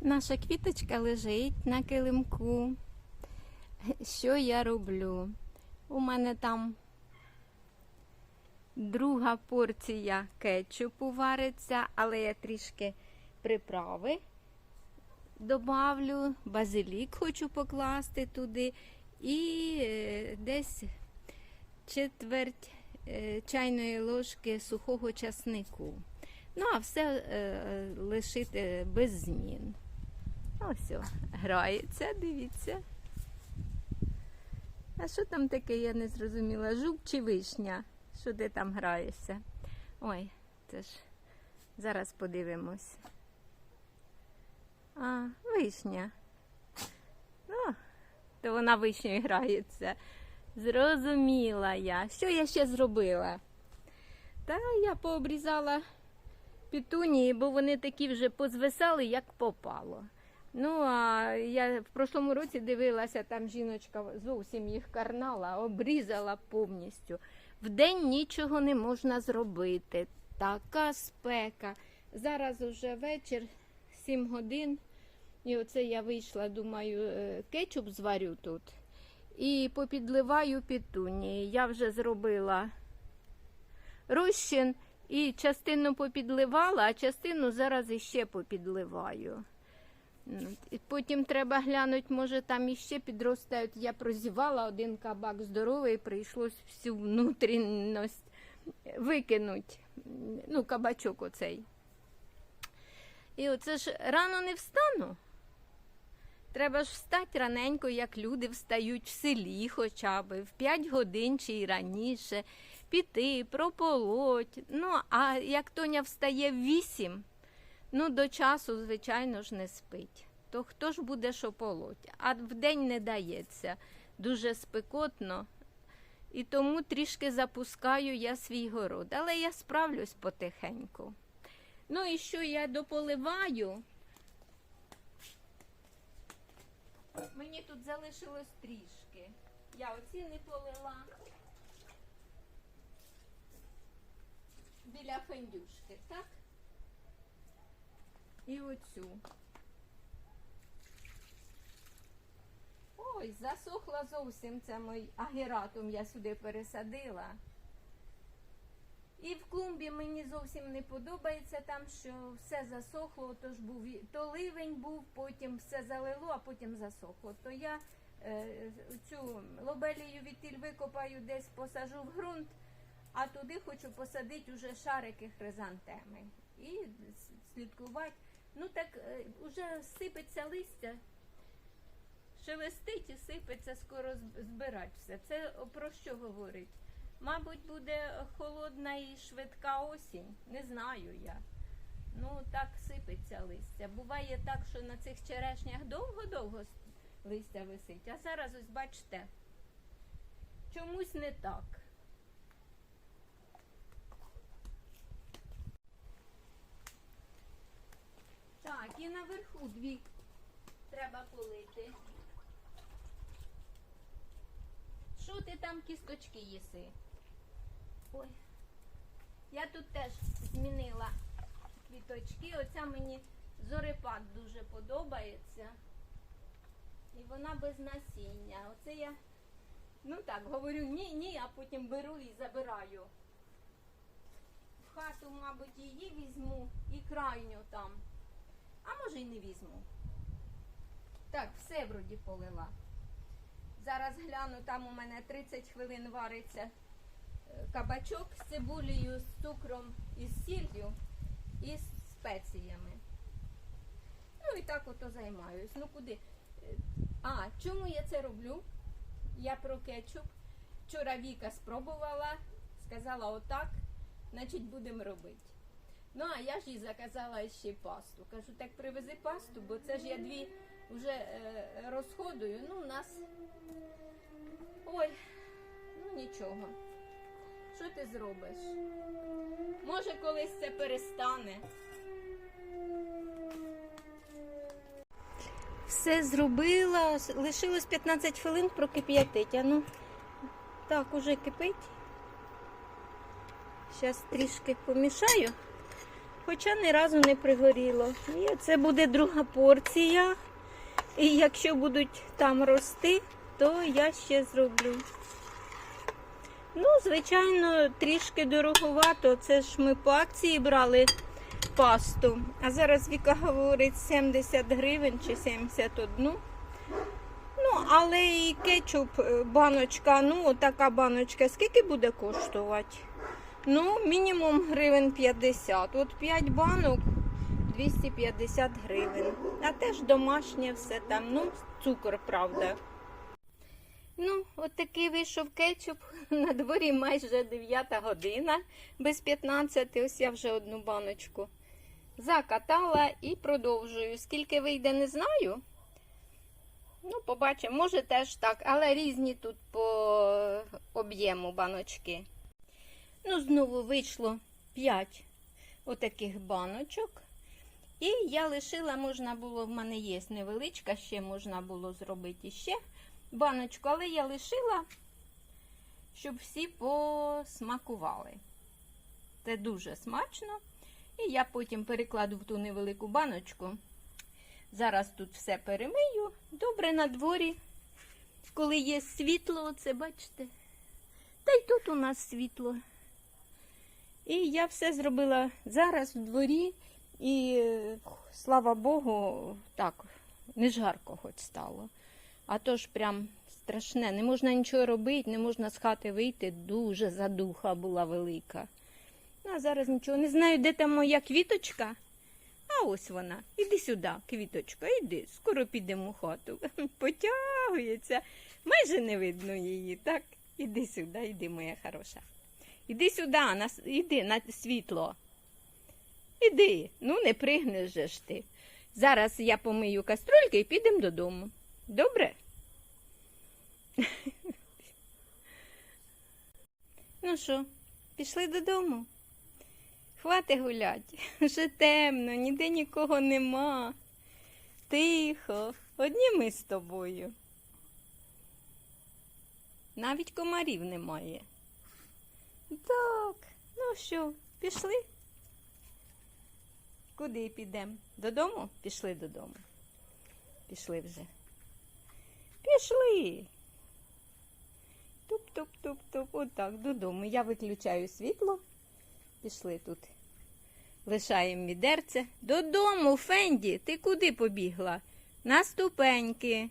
Наша квіточка лежить на килимку. Що я роблю? У мене там друга порція кетчупу вариться, але я трішки приправи добавлю, базилік хочу покласти туди і е, десь четверть е, чайної ложки сухого часнику. Ну, а все е, лишити без змін. Ось, грається, дивіться. А що там таке, я не зрозуміла? Жук чи вишня? Що ти там граєшся? Ой, це ж зараз подивимось. А, вишня. Ну, то вона вишнею грається. Зрозуміла я. Що я ще зробила? Та я пообрізала пітунії, бо вони такі вже позвисали, як попало. Ну, а я в прошлому році дивилася, там жіночка зовсім їх карнала, обрізала повністю. Вдень нічого не можна зробити. Така спека. Зараз уже вечір, 7 годин. І оце я вийшла, думаю, е, кетчуп зварю тут. І попідливаю пітунії. Я вже зробила розчин і частину попідливала, а частину зараз іще попідливаю. Ну, Потім треба глянути, може там іще підростають. Я прозівала один кабак здоровий, прийшлось всю внутрішність викинути. Ну, кабачок оцей. І оце ж рано не встану. Треба ж встати раненько, як люди встають в селі хоча б, в 5 годин чи й раніше, піти, прополоть. Ну, а як Тоня встає в 8, ну до часу, звичайно ж, не спить. То хто ж буде що полоть? А вдень не дається. Дуже спекотно. І тому трішки запускаю я свій город. Але я справлюсь потихеньку. Ну і що я дополиваю? Мені тут залишилось трішки. Я оці не полила. Біля фендюшки, так? І оцю. Ой, засохла зовсім це мій агератум, я сюди пересадила. І в клумбі мені зовсім не подобається там, що все засохло, тож був то ливень був, потім все залило, а потім засохло. То я е, цю лобелію відтіль викопаю, десь посажу в ґрунт, а туди хочу посадити уже шарики хризантеми. І слідкувати. Ну так е, уже сипеться листя, шелестить і сипеться, скоро збирать все. Це про що говорить? Мабуть, буде холодна і швидка осінь. Не знаю я. Ну, так сипеться листя. Буває так, що на цих черешнях довго-довго листя висить. А зараз ось бачите, чомусь не так. Так, наверху дві треба полити. Що ти там кісточки їси? Ой. Я тут теж змінила квіточки. Оця мені зорепад дуже подобається. І вона без насіння. Оце я, ну так, говорю ні, ні, а потім беру і забираю. В хату, мабуть, її візьму і крайню там. А може й не візьму. Так, все вроді полила. Зараз гляну, там у мене 30 хвилин вариться е, кабачок з цибулею, з цукром і з сіллю і з спеціями. Ну і так ото займаюсь. Ну куди? Е, А, чому я це роблю? Я про кетчуп. Вчора Віка спробувала, сказала отак, значить будемо робити. Ну, а я ж їй заказала ще пасту. Кажу, так привези пасту, бо це ж я дві вже е, розходую. Ну, у нас. Ой, ну нічого. Що ти зробиш? Може, колись це перестане. Все зробила, лишилось 15 хвилин прокип'ятить. А ну, так, уже кипить. Зараз трішки помішаю. Хоча ні разу не пригоріло. І це буде друга порція. І якщо будуть там рости, то я ще зроблю. Ну, звичайно, трішки дороговато. Це ж ми по акції брали пасту. А зараз Віка говорить 70 гривень чи 71. Ну, але і кетчуп, е, баночка, ну, така баночка, скільки буде коштувати? Ну, мінімум гривень 50. От 5 банок 250 гривень. А теж домашнє все там. Ну, цукор, правда. Ну, от такий вийшов кетчуп. На дворі майже 9 година, без 15. Ось я вже одну баночку закатала і продовжую. Скільки вийде, не знаю. Ну, побачимо, може теж так, але різні тут по об'єму баночки. Ну, знову вийшло 5 отаких баночок. І я лишила, можна було, в мене є невеличка, ще можна було зробити ще баночку, але я лишила, щоб всі посмакували. Це дуже смачно. І я потім перекладу в ту невелику баночку. Зараз тут все перемию. Добре на дворі, коли є світло, оце бачите. Та й тут у нас світло. І я все зробила зараз в дворі, і слава Богу, так, не жарко хоч стало. А то ж прям страшне. Не можна нічого робити, не можна з хати вийти. Дуже задуха була велика. Ну, а зараз нічого. Не знаю, де там моя квіточка. А ось вона. Іди сюди, квіточка, іди. Скоро підемо в хату. Потягується. Майже не видно її, так? Іди сюди, іди, моя хороша. Іди сюди, на, іди на світло. Іди, ну не пригнеш же ж ти. Зараз я помию каструльки і підемо додому. Добре? Ну що, пішли додому? Хвати гулять. Вже темно, ніде нікого нема. Тихо, одні ми з тобою. Навіть комарів немає. Так, ну що, пішли? Куди підемо? Додому? Пішли додому. Пішли вже. Пішли. Туп-туп-туп-туп. Отак, додому. Я виключаю світло. Пішли тут. Лишаємо відерце. Додому, Фенді, ти куди побігла? На ступеньки.